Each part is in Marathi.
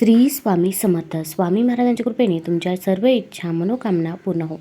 श्री स्वामी समर्थ. स्वामी महाराजांच्या कृपेने तुमच्या सर्व इच्छा मनोकामना पूर्ण हो.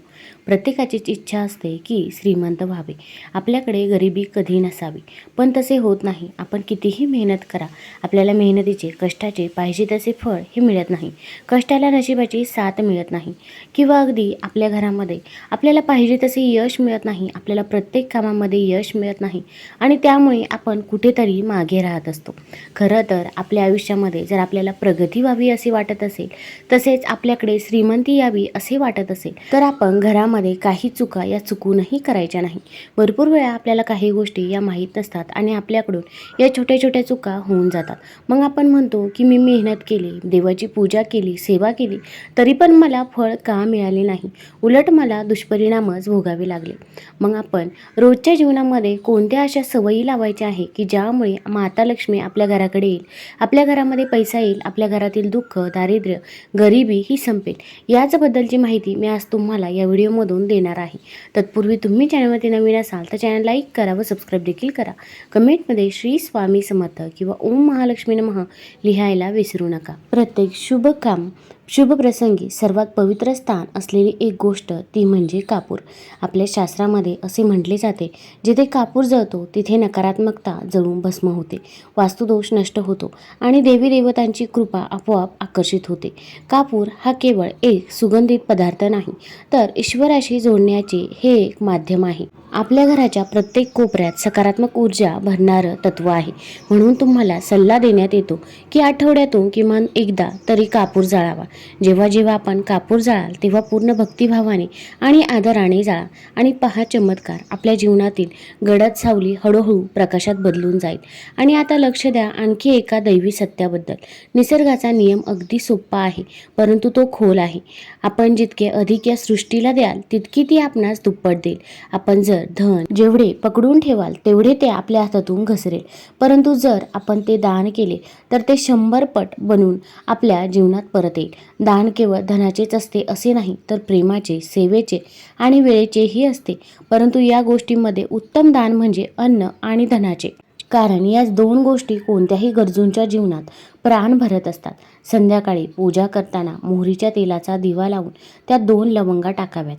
प्रत्येकाचीच इच्छा असते की श्रीमंत व्हावे. आपल्याकडे गरिबी कधी नसावी. पण तसे होत नाही. आपण कितीही मेहनत करा. आपल्याला मेहनतीचे कष्टाचे पाहिजे तसे फळ हे मिळत नाही. कष्टाला नशिबाची साथ मिळत नाही. किंवा अगदी आपल्या घरामध्ये आपल्याला पाहिजे तसे यश मिळत नाही. आपल्याला प्रत्येक कामामध्ये यश मिळत नाही. आणि त्यामुळे आपण कुठेतरी मागे राहत असतो. खरं तर आपल्या आयुष्यामध्ये जर आपल्याला प्रगती व्हावी असे वाटत असेल तसेच आपल्याकडे श्रीमंती यावी असे वाटत असेल तर आपण घरामध्ये काही चुका या चुकूनही करायच्या नाही. भरपूर वेळा आपल्याला काही गोष्टी या माहीत नसतात आणि आपल्याकडून या छोट्या छोट्या चुका होऊन जातात. मग आपण म्हणतो की मी मेहनत केली देवाची पूजा केली सेवा केली तरी पण मला फळ का मिळाले नाही? उलट मला दुष्परिणामच भोगावे लागले. मग आपण रोजच्या जीवनामध्ये कोणत्या अशा सवयी लावायच्या आहे की ज्यामुळे माता लक्ष्मी आपल्या घराकडे येईल? आपल्या घरामध्ये पैसा येईल आपल्या घरातील दुःख दारिद्र्य गरिबी ही संपेल. याचबद्दलची माहिती मी आज तुम्हाला या व्हिडिओमधून देणार आहे. तत्पूर्वी तुम्ही चॅनलमध्ये नवीन असाल तर चॅनल लाईक करा व सबस्क्राईब देखील करा. कमेंटमध्ये श्री स्वामी समर्थ किंवा ओम महालक्ष्मी नमः लिहायला विसरू नका. प्रत्येक शुभ काम शुभप्रसंगी सर्वात पवित्र स्थान असलेली एक गोष्ट ती म्हणजे कापूर. आपल्या शास्त्रामध्ये असे म्हटले जाते जिथे कापूर जळतो तिथे नकारात्मकता जळून भस्म होते. वास्तुदोष नष्ट होतो आणि देवी देवतांची कृपा आपोआप आकर्षित होते. कापूर हा केवळ एक सुगंधित पदार्थ नाही तर ईश्वराशी जोडण्याचे हे एक माध्यम आहे. आपल्या घराच्या प्रत्येक कोपऱ्यात सकारात्मक ऊर्जा भरणारं तत्व आहे. म्हणून तुम्हाला सल्ला देण्यात येतो की आठवड्यातून किमान एकदा तरी कापूर जाळावा. जेव्हा जेव्हा आपण कापूर जाळाल तेव्हा पूर्ण भक्तिभावाने आणि आदराने जाळा आणि पहा चमत्कार. आपल्या जीवनातील गडद सावली हळूहळू प्रकाशात बदलून जाईल. आणि आता लक्ष द्या आणखी एका दैवी सत्याबद्दल. निसर्गाचा नियम अगदी सोपा आहे परंतु तो खोल आहे. आपण जितके अधिक या सृष्टीला द्याल तितकी ती आपणास दुप्पट देईल. आपण जर धन जेवढे पकडून ठेवाल तेवढे ते आपल्या हातातून घसरेल. परंतु जर आपण ते दान केले तर ते शंभर पट बनून आपल्या जीवनात परत येईल. दान केवळ धनाचेच असते असे नाही तर प्रेमाचे सेवेचे आणि वेळेचेही असते. परंतु या गोष्टीमध्ये उत्तम दान म्हणजे अन्न आणि धनाचे. कारण या दोन गोष्टी कोणत्याही गरजूंच्या जीवनात प्राण भरत असतात. संध्याकाळी पूजा करताना मोहरीच्या तेलाचा दिवा लावून त्या दोन लवंगा टाकाव्यात.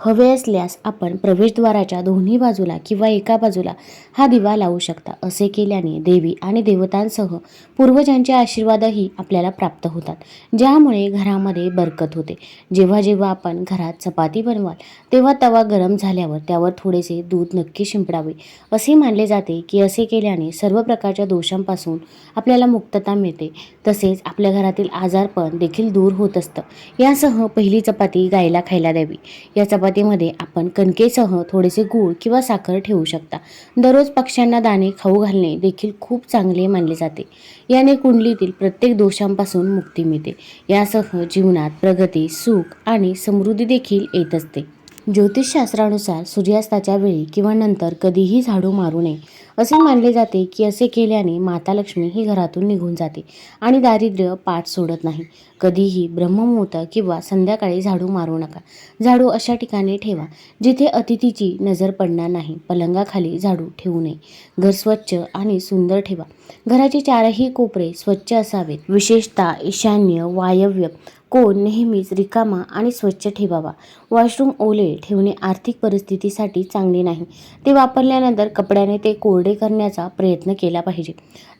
हवे असल्यास आपण प्रवेशद्वाराच्या दोन्ही बाजूला किंवा एका बाजूला हा दिवा लावू शकता असे केल्याने देवी आणि देवतांसह पूर्वजांचे आशीर्वादही आपल्याला प्राप्त होतात ज्यामुळे घरामध्ये बरकत होते. जेव्हा जेव्हा आपण घरात चपाती बनवाल तेव्हा तवा गरम झाल्यावर त्यावर थोडेसे दूध नक्की शिंपडावे असे मानले जाते की असे केल्याने सर्व प्रकारच्या दोषांपासून आपल्याला मुक्तता मिळते. तसेच आपल्या घरातील आजारपण देखील दूर होत असतं. यासह पहिली चपाती गायला खायला द्यावी. या चपाती चपातीमध्ये आपण कणकेसह थोडेसे गूळ किंवा साखर ठेवू शकता. दररोज पक्ष्यांना दाणे खाऊ घालणे देखील खूप चांगले मानले जाते. याने कुंडलीतील प्रत्येक दोषांपासून मुक्ती मिळते. यासह जीवनात प्रगती सुख आणि समृद्धी देखील येत असते. ज्योतिषशास्त्रानुसार सूर्यास्ताच्या वेळी किंवा नंतर कधीही झाडू मारू नये. असे मानले जाते की असे केल्याने माता लक्ष्मी ही घरातून निघून जाते आणि दारिद्र्य पाठ सोडत नाही. कधीही ब्रह्ममुहूर्त किंवा संध्याकाळी झाडू मारू नका. झाडू अशा ठिकाणी ठेवा जिथे अतिथीची नजर पडणार नाही. पलंगाखाली झाडू ठेवू नये. घर स्वच्छ आणि सुंदर ठेवा. घराचे चारही कोपरे स्वच्छ असावेत. विशेषतः ईशान्य वायव्य कोण नेहमीच रिकामा आणि स्वच्छ ठेवावा. वॉशरूम ओले ठेवणे आर्थिक परिस्थितीसाठी चांगले नाही. ते वापरल्यानंतर कपड्याने ते कोरडे करण्याचा प्रयत्न केला पाहिजे.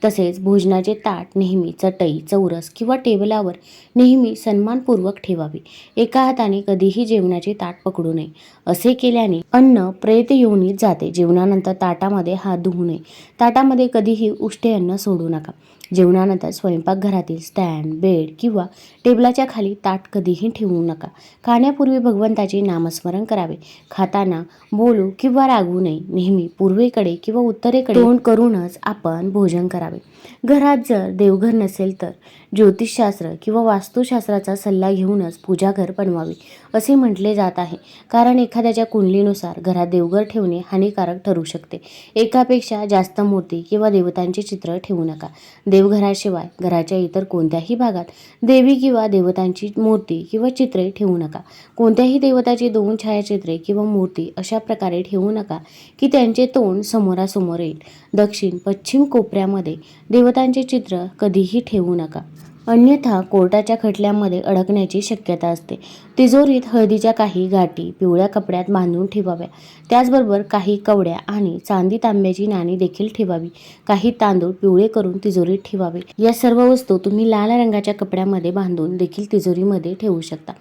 तसेच भोजनाचे ताट नेहमी चटई चौरस किंवा टेबलावर नेहमी सन्मानपूर्वक ठेवावे. एका हाताने कधीही जेवणाचे ताट पकडू नये. असे केल्याने अन्न प्रेत योनीत जाते. जेवणानंतर ताटामध्ये हात धुवू नये. ताटामध्ये कधीही उष्टे अन्न सोडू नका. जेवणानंतर स्वयंपाकघरातील स्टँड बेड किंवा टेबलाच्या खाली ताट कधीही ठेवू नका. खाण्यापूर्वी भगवंताचे नामस्मरण करावे. खाताना बोलू किंवा रागवू नये. नेहमी पूर्वेकडे किंवा उत्तरेकडे तोंड करूनच आपण भोजन करावे. घरात जर देवघर नसेल तर ज्योतिषशास्त्र किंवा वास्तुशास्त्राचा सल्ला घेऊनच पूजाघर बनवावी असे म्हटले जात आहे. कारण एखाद्याच्या कुंडलीनुसार घरात देवघर ठेवणे हानिकारक ठरू शकते. एकापेक्षा जास्त मूर्ती किंवा देवतांचे चित्र ठेवू नका. देवघराशिवाय घराच्या इतर कोणत्याही भागात देवी किंवा देवतांची मूर्ती किंवा चित्रे ठेवू नका. कोणत्याही देवताची दोन छायाचित्रे किंवा मूर्ती अशा प्रकारे ठेवू नका की त्यांचे तोंड समोरासमोर येईल. दक्षिण पश्चिम कोपऱ्यामध्ये देवतांचे चित्र कधीही ठेवू नका. अन्यथा कोर्टाच्या खटल्यामध्ये अडकण्याची शक्यता असते. तिजोरीत हळदीच्या काही गाठी पिवळ्या कपड्यात बांधून ठेवाव्या. त्याचबरोबर काही कवड्या आणि चांदी तांब्याची नाणी देखील ठेवावी. काही तांदूळ पिवळे करून तिजोरीत ठेवावे. या सर्व वस्तू तुम्ही लाल रंगाच्या कपड्यामध्ये बांधून देखील तिजोरीमध्ये ठेवू शकता.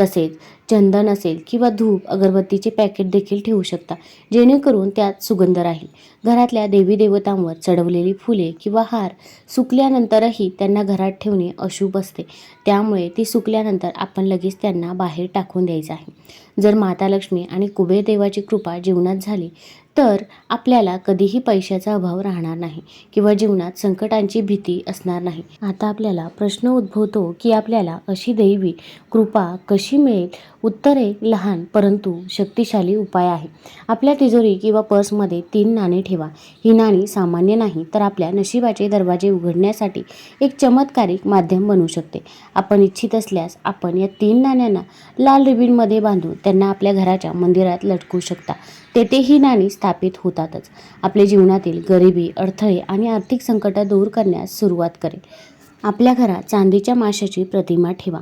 तसेच चंदन असेल किंवा धूप अगरबत्तीचे पॅकेट देखील ठेवू शकता जेणेकरून त्यात सुगंध राहील. घरातल्या देवी देवतांवर चढवलेली फुले किंवा हार सुकल्यानंतरही त्यांना घरात ठेवणे अशुभ असते. त्यामुळे ती सुकल्यानंतर आपण लगेच त्यांना बाहेर टाकून द्यायचं आहे. जर माता लक्ष्मी आणि कुबेर देवाची कृपा जीवनात झाली तर आपल्याला कधीही पैशाचा अभाव राहणार नाही किंवा जीवनात संकटांची भीती असणार नाही. आता आपल्याला प्रश्न उद्भवतो की आपल्याला अशी दैवी कृपा कशी मिळेल? उत्तर एक लहान परंतु शक्तिशाली उपाय आहे. आपल्या तिजोरी किंवा पर्समध्ये तीन नाणी ठेवा. ही नाणी सामान्य नाही तर आपल्या नशिबाचे दरवाजे उघडण्यासाठी एक चमत्कारिक माध्यम बनू शकते. आपण इच्छित असल्यास आपण या तीन नाण्यांना लाल रिबीनमध्ये बांधून त्यांना आपल्या घराच्या मंदिरात लटकू शकता. तेथे ही नाणी स्थापित होतातच. आपल्या जीवनातील गरिबी अडथळे आणि आर्थिक संकट दूर करण्यास सुरुवात करेल. आपल्या घरात चांदीच्या माशाची प्रतिमा ठेवा.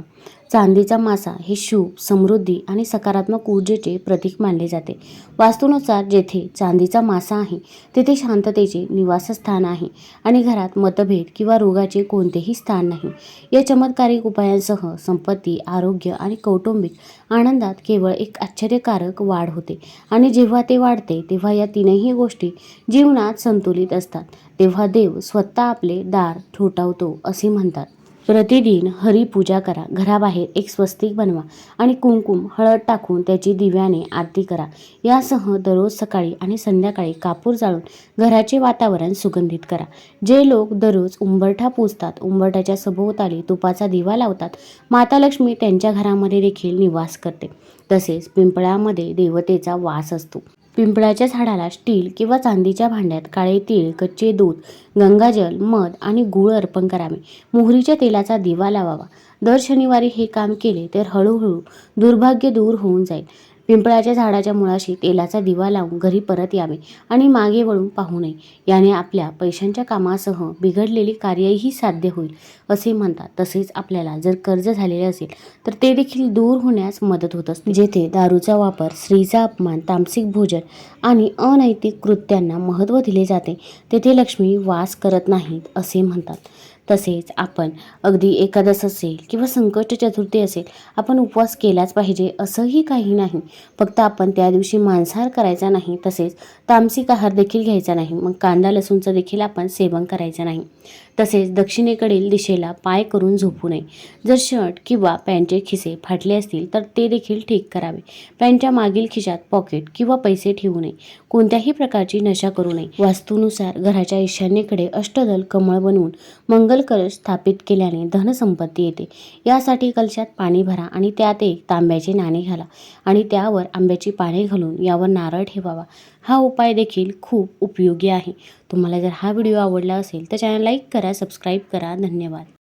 चांदीचा मासा हे शुभ समृद्धी आणि सकारात्मक ऊर्जेचे प्रतीक मानले जाते. वास्तूनुसार जेथे चांदीचा मासा आहे तेथे शांततेचे निवासस्थान आहे आणि घरात मतभेद किंवा रोगाचे कोणतेही स्थान नाही. या चमत्कारिक उपायांसह संपत्ती आरोग्य आणि कौटुंबिक आनंदात केवळ एक आश्चर्यकारक वाढ होते आणि जेव्हा ते वाढते तेव्हा या तीनही गोष्टी जीवनात संतुलित असतात. तेव्हा देव स्वतः आपले दार ठोठावतो असे म्हणतात. प्रतिदिन हरिपूजा करा. घराबाहेर एक स्वस्तिक बनवा आणि कुंकुम हळद टाकून त्याची दिव्याने आरती करा. यासह दररोज सकाळी आणि संध्याकाळी कापूर जाळून घराचे वातावरण सुगंधित करा. जे लोक दररोज उंबरठा पूजतात उंबरठ्याच्या सभोवताली तुपाचा दिवा लावतात माता लक्ष्मी त्यांच्या घरामध्ये देखील निवास करते. तसेच पिंपळामध्ये देवतेचा वास असतो. पिंपळाच्या झाडाला स्टील किंवा चांदीच्या भांड्यात काळे तीळ कच्चे दूध गंगाजल मध आणि गूळ अर्पण करावे. मोहरीच्या तेलाचा दिवा लावावा. दर शनिवारी हे काम केले तर हळूहळू दुर्भाग्य दूर होऊन जाईल. पिंपळाच्या झाडाच्या मुळाशी तेलाचा दिवा लावून घरी परत यावे आणि मागे वळून पाहू नये. याने आपल्या पैशांच्या कामासह बिघडलेली कार्यही साध्य होईल असे म्हणतात. तसेच आपल्याला जर कर्ज झालेले असेल तर ते देखील दूर होण्यास मदत होत असते. जेथे दारूचा वापर स्त्रीचा अपमान तामसिक भोजन आणि अनैतिक कृत्यांना महत्त्व दिले जाते तेथे लक्ष्मी वास करत नाहीत असे म्हणतात. तसेच आपण अगदी एकादश असेल किंवा संकट चतुर्थी असेल आपण उपवास केलाच पाहिजे असंही काही नाही. फक्त आपण त्या दिवशी मांसाहार करायचा नाही तसेच तामसिक आहार देखील घ्यायचा नाही. मग कांदा लसूणचं देखील आपण सेवन करायचं नाही. तसेच दक्षिणेकडील दिशेला पाय करून झोपू नये. जर शर्ट किंवा पॅन्टचे खिसे फाटले असतील तर ते देखील ठीक करावे. पॅन्टच्या मागील खिशात पॉकेट किंवा पैसे ठेवू नये. कोणत्याही प्रकारची नशा करू नये. वास्तूनुसार घराच्या ईशान्येकडे अष्टदल कमळ बनवून मंगल कलश स्थापित केल्याने धनसंपत्ती येते. यासाठी कलशात पाणी भरा आणि त्यात एक तांब्याचे नाणे घाला आणि त्यावर आंब्याची पाने घालून यावर नारळ ठेवावा. हा उपाय देखील खूप उपयोगी आहे. तुम्हाला जर हा व्हिडिओ आवडला असेल तर चॅनल लाईक करा सबस्क्राईब करा. धन्यवाद.